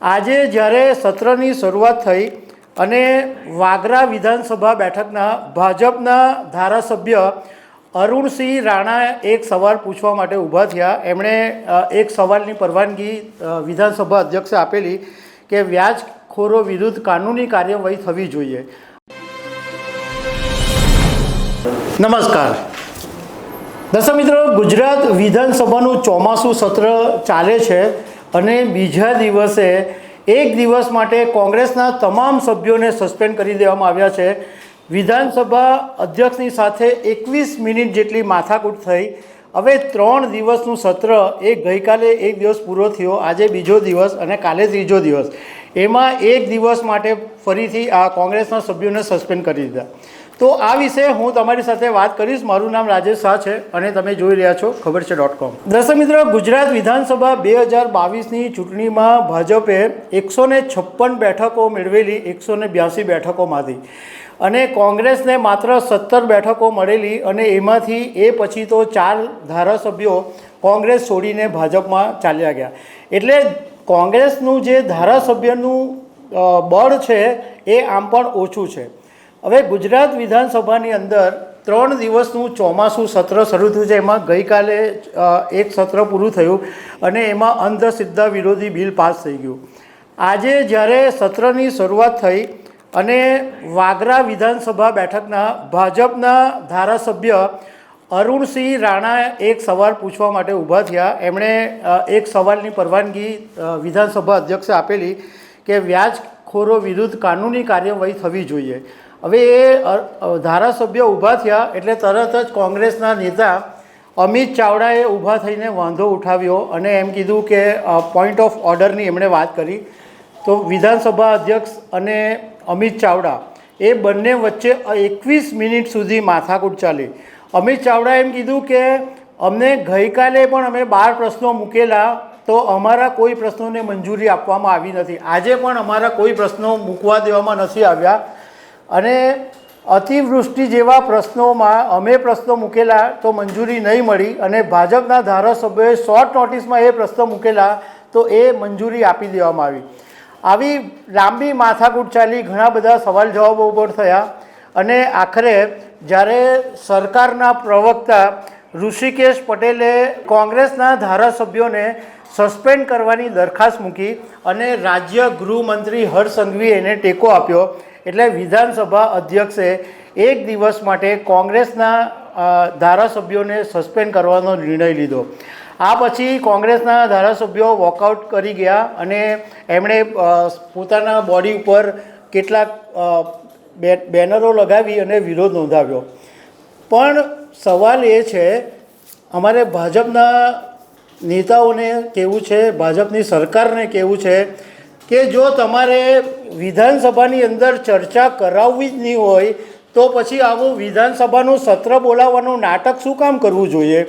આજે જ્યારે સત્રની શરૂઆત થઈ અને વાગરા વિધાનસભા બેઠકના ભાજપના ધારાસભ્ય અરુણસિંહ રાણા એક સવાલ પૂછવા માટે ઊભા થયા. એમણે એક સવાલની પરવાનગી વિધાનસભા અધ્યક્ષે આપેલી કે વ્યાજખોરો વિરુદ્ધ કાનૂની કાર્યવાહી થવી જોઈએ. નમસ્કાર. દર્શક મિત્રો, ગુજરાત વિધાનસભાનું ચોમાસું સત્ર ચાલે છે. અને બીજા દિવસે એક દિવસ માટે કોંગ્રેસના તમામ સભ્યોને સસ્પેન્ડ કરી દેવામાં આવ્યા છે. વિધાનસભા અધ્યક્ષની સાથે એકવીસ મિનિટ જેટલી માથાકૂટ થઈ. હવે ત્રણ દિવસનું સત્ર એ ગઈકાલે એક દિવસ પૂરો થયો, આજે બીજો દિવસ અને કાલે ત્રીજો દિવસ. એમાં એક દિવસ માટે ફરીથી આ કોંગ્રેસના સભ્યોને સસ્પેન્ડ કરી દીધા. તો આ વિશે હું તમારી સાથે વાત કરીશ. મારું નામ રાજેશ શાહ છે અને તમે જોઈ રહ્યા છો ખબર છે ડોટ કોમ. દર્શક મિત્રો, ગુજરાત વિધાનસભા બે હજાર બાવીસની ચૂંટણીમાં ભાજપે એકસો ને છપ્પન બેઠકો મેળવેલી એકસો ને બ્યાસી બેઠકોમાંથી અને કોંગ્રેસને માત્ર સત્તર બેઠકો મળેલી અને એમાંથી એ પછી તો ચાર ધારાસભ્યો કોંગ્રેસ છોડીને ભાજપમાં ચાલ્યા ગયા. એટલે કોંગ્રેસનું જે ધારાસભ્યનું બળ છે એ આમ પણ ઓછું છે. હવે ગુજરાત વિધાનસભાની અંદર ત્રણ દિવસનું ચોમાસું સત્ર શરૂ થયું છે. એમાં ગઈકાલે એક સત્ર પૂરું થયું અને એમાં અંધશ્રદ્ધા વિરોધી બિલ પાસ થઈ ગયું. આજે જ્યારે સત્રની શરૂઆત થઈ અને વાગરા વિધાનસભા બેઠકના ભાજપના ધારાસભ્ય અરુણસિંહ રાણા એક સવાલ પૂછવા માટે ઊભા થયા. એમણે એક સવાલની પરવાનગી વિધાનસભા અધ્યક્ષે આપેલી કે વ્યાજખોરો વિરુદ્ધ કાનૂની કાર્યવાહી થવી જોઈએ. હવે એ ધારાસભ્ય ઊભા થયા એટલે તરત જ કોંગ્રેસના નેતા અમિત ચાવડાએ ઊભા થઈને વાંધો ઉઠાવ્યો અને એમ કીધું કે પોઈન્ટ ઓફ ઓર્ડરની એમણે વાત કરી. તો વિધાનસભા અધ્યક્ષ અને અમિત ચાવડા એ બંને વચ્ચે એકવીસ મિનિટ સુધી માથાકૂટ ચાલી. અમિત ચાવડાએ એમ કીધું કે, અમને ગઈકાલે પણ અમે બાર પ્રશ્નો મૂકેલા, તો અમારા કોઈ પ્રશ્નોને મંજૂરી આપવામાં આવી નથી. આજે પણ અમારા કોઈ પ્રશ્નો મૂકવા દેવામાં નથી આવ્યા. અને અતિવૃષ્ટિ જેવા પ્રશ્નોમાં અમે પ્રશ્નો મૂકેલા તો મંજૂરી નહીં મળી અને ભાજપના ધારાસભ્યોએ શોર્ટ નોટિસમાં એ પ્રશ્નો મૂકેલા તો એ મંજૂરી આપી દેવામાં આવી. આવી લાંબી માથાકૂટ ચાલી ઘણા બધા સવાલ જવાબો ઉપર થયા અને આખરે જ્યારે સરકારના પ્રવક્તા ઋષિકેશ પટેલે કોંગ્રેસના ધારાસભ્યોને સસ્પેન્ડ કરવાની દરખાસ્ત મૂકી અને રાજ્ય ગૃહમંત્રી હર્ષ સંઘવીએ એને ટેકો આપ્યો એટલે વિધાનસભા અધ્યક્ષે એક દિવસ માટે કોંગ્રેસના ધારાસભ્યોને સસ્પેન્ડ કરવાનો નિર્ણય લીધો. આ પછી કોંગ્રેસના ધારાસભ્યો વોકઆઉટ કરી ગયા અને એમણે પોતાના બોડી ઉપર કેટલાક બેનરો લગાવી અને વિરોધ નોંધાવ્યો. પણ સવાલ એ છે, અમારે ભાજપના નેતાઓને કેવું છે, ભાજપની સરકારને કેવું છે કે જો તમારે વિધાનસભાની અંદર ચર્ચા કરાવવી જ નહીં હોય, તો પછી આવું વિધાનસભાનું સત્ર બોલાવવાનું નાટક શું કામ કરવું જોઈએ?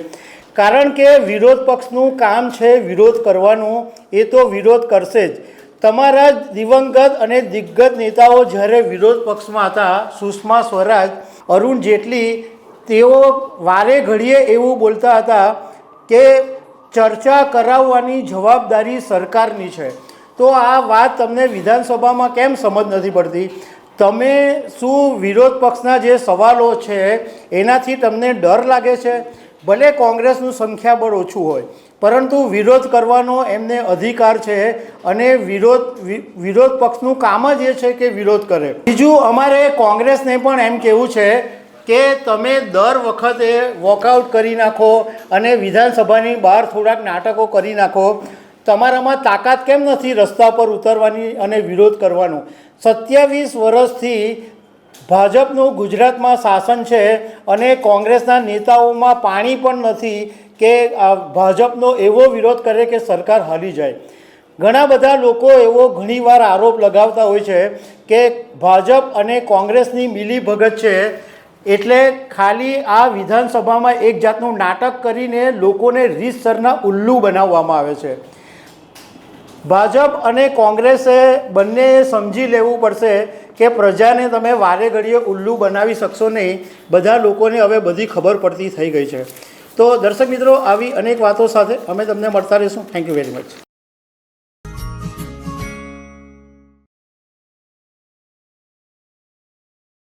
કારણ કે વિરોધ પક્ષનું કામ છે વિરોધ કરવાનું, એ તો વિરોધ કરશે જ. તમારા દિવંગત અને દિગ્ગજ નેતાઓ જ્યારે વિરોધ પક્ષમાં હતા, સુષ્મા સ્વરાજ, અરુણ જેટલી, તેઓ વારે ઘડીએ એવું બોલતા હતા કે ચર્ચા કરાવવાની જવાબદારી સરકારની છે. તો આ વાત તમને વિધાનસભામાં કેમ સમજ નથી પડતી? તમે શું વિરોધ પક્ષના જે સવાલો છે, એનાથી તમને ડર લાગે છે? ભલે કોંગ્રેસનું સંખ્યાબળ ઓછું હોય, પરંતુ વિરોધ કરવાનો એમને અધિકાર છે અને વિરોધ વિરોધ પક્ષનું કામ જ એ છે કે વિરોધ કરે. બીજું, અમારે કોંગ્રેસને પણ એમ કહેવું છે કે તમે દર વખતે વોકઆઉટ કરી નાખો અને વિધાનસભાની બહાર થોડાક નાટકો કરી નાખો. તમારામાં તાકાત કેમ નથી રસ્તા પર ઉતરવાની અને વિરોધ કરવાનો? સત્યાવીસ વર્ષથી ભાજપનું ગુજરાતમાં શાસન છે અને કોંગ્રેસના નેતાઓમાં પાણી પણ નથી કે ભાજપનો એવો વિરોધ કરે કે સરકાર હાલી જાય. ઘણા બધા લોકો એવો ઘણીવાર આરોપ લગાવતા હોય છે કે ભાજપ અને કોંગ્રેસની મિલીભગત છે એટલે ખાલી આ વિધાનસભામાં એક જાતનું નાટક કરીને લોકોને રીતસરના ઉલ્લુ બનાવવામાં આવે છે. ભાજપ અને કોંગ્રેસે બંને સમજી લેવું પડશે કે પ્રજાને તમે વારે ઘડીએ ઉલ્લુ બનાવી શકશો નહીં. બધા લોકોને હવે બધી ખબર પડતી થઈ ગઈ છે. તો દર્શક મિત્રો, આવી અનેક વાતો સાથે અમે તમને મળતા રહીશું. Thank you very much